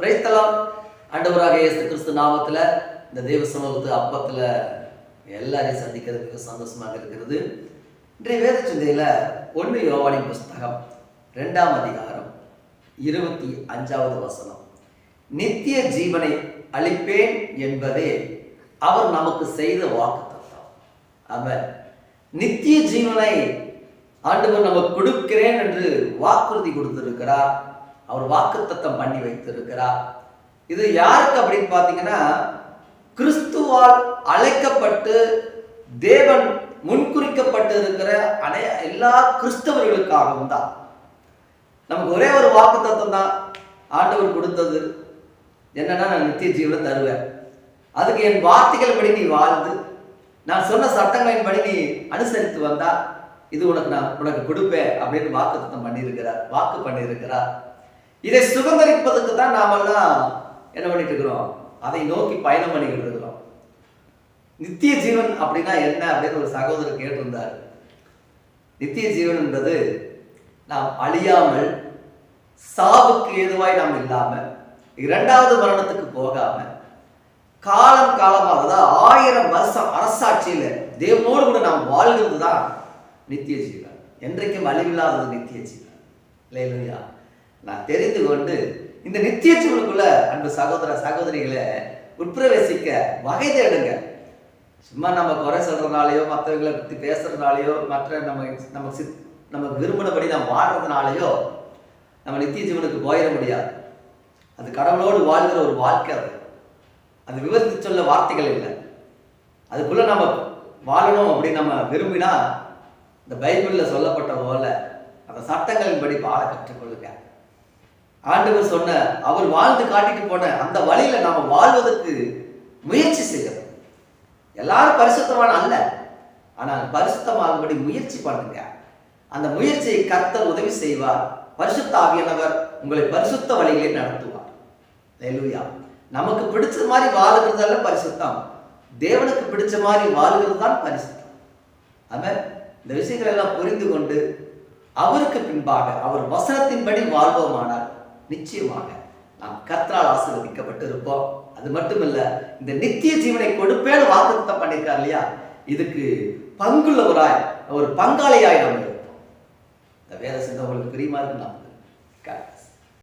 பிரைத்தலாம் ஆண்டவராக இயேசு கிறிஸ்து நாமத்தில் இந்த தேவ சமூகத்து அப்பத்தில் எல்லாரையும் சந்திக்கிறதுக்கு சந்தோஷமாக இருக்கிறது. இன்றைய வேத சிந்தையில் ஒன்று யோவானின் புஸ்தகம் ரெண்டாம் அதிகாரம் இருபத்தி அஞ்சாவது வசனம். நித்திய ஜீவனை அளிப்பேன் என்பதே அவர் நமக்கு செய்த வாக்குத்தத்தம். அவர் நித்திய ஜீவனை ஆண்டவர் நமக்கு கொடுக்கிறேன் என்று வாக்குறுதி கொடுத்திருக்கிறார். அவர் வாக்குத்தத்தம் பண்ணி வைத்திருக்கிறார். இது யாருக்கு அப்படின்னு பார்த்தீங்கன்னா கிறிஸ்துவால் அழைக்கப்பட்டு தேவன் முன்குறிக்கப்பட்டு இருக்கிற அனை எல்லா கிறிஸ்தவர்களுக்காகவும் தான். நமக்கு ஒரே ஒரு வாக்கு தத்துவம் தான் ஆண்டவர் கொடுத்தது. என்னன்னா நான் நித்திய ஜீவனம் தருவேன். அதுக்கு என் வார்த்தைகள் படி நீ வாழ்ந்து நான் சொன்ன சட்டங்களின் படி நீ அனுசரித்து வந்தா இது உனக்கு நான் உனக்கு கொடுப்பேன் அப்படின்னு வாக்கு தத்தம் பண்ணியிருக்கிறார் வாக்கு பண்ணியிருக்கிறார். இதை சுதந்திரிப்பதற்கு தான் நாமெல்லாம் என்ன பண்ணிட்டு இருக்கிறோம் அதை நோக்கி பயணம் பண்ணிக்கிட்டு இருக்கிறோம் நித்திய ஜீவன் அப்படின்னா என்ன அப்படின்னு ஒரு சகோதரர் கேட்டிருந்தார். நித்திய ஜீவன் என்பது நாம் அழியாமல் சாவுக்கு ஏதுவாய் நாம் இல்லாம இரண்டாவது மரணத்துக்கு போகாம காலம் காலமாக அதாவது ஆயிரம் வருஷம் அரசாட்சியில தேவனோடு கூட நாம் வாழ்கிறது தான் நித்திய ஜீவன். என்றைக்கும் அழிவில்லாதது நித்திய ஜீவன். இல்லையா? நான் தெரிந்து கொண்டு இந்த நித்திய ஜீவனுக்குள்ள அன்பு சகோதர சகோதரிகளை உட்பிரவேசிக்க வகை தேடுங்க. சும்மா நம்ம குறை சொல்றதுனாலயோ மற்றவங்களை பற்றி பேசுறதுனாலயோ மற்ற நம்ம நம்ம சித் நம்ம விரும்பினபடி நம்ம வாழ்றதுனாலயோ நம்ம நித்திய ஜீவனுக்கு போயிட முடியாது. அது கடவுளோடு வாழ்கிற ஒரு வாழ்க்கை அது. அது விவரித்து சொல்ல வார்த்தைகள் இல்லை. அதுக்குள்ள நம்ம வாழணும் அப்படின்னு நம்ம விரும்பினா இந்த பைபிளில் சொல்லப்பட்ட போல அந்த சட்டங்களின்படி வாழ கற்றுக்கொள்ளுங்க. ஆண்டவர் சொன்ன அவர் வாழ்ந்து காட்டிட்டு போன அந்த வழியில நாம வாழ்வதற்கு முயற்சி செய்யணும். எல்லாரும் பரிசுத்தமான அல்ல. ஆனால் பரிசுத்தமாகும்படி முயற்சி பண்ணுங்க. அந்த முயற்சியை கர்த்தர் உதவி செய்வார். பரிசுத்த ஆவியானவர் உங்களை பரிசுத்த வழியிலே நடத்துவார். லெலுயா நமக்கு பிடிச்ச மாதிரி வாழுகிறதல்ல பரிசுத்தம். தேவனுக்கு பிடிச்ச மாதிரி வாழ்கிறது தான் பரிசுத்தம். அவன் இந்த விஷயங்கள் எல்லாம் புரிந்து கொண்டு அவருக்கு பின்பாக அவர் வசனத்தின்படி வாழ்வோமானார் நிச்சயமாக நாம் கத்ரால் ஆசீர்வதிக்கப்பட்டு இருப்போம் அது மட்டுமில்ல இந்த நித்திய ஜீவனை கொடுப்பேன்னு வாக்குத்தம் பண்ணியிருக்கார் இல்லையா? இதுக்கு பங்குள்ளவராய் ஒரு பங்காளியாய் நம்ம இருப்போம். இந்த வேத சிந்தவங்களுக்கு பிரியமா இருக்கு நமக்கு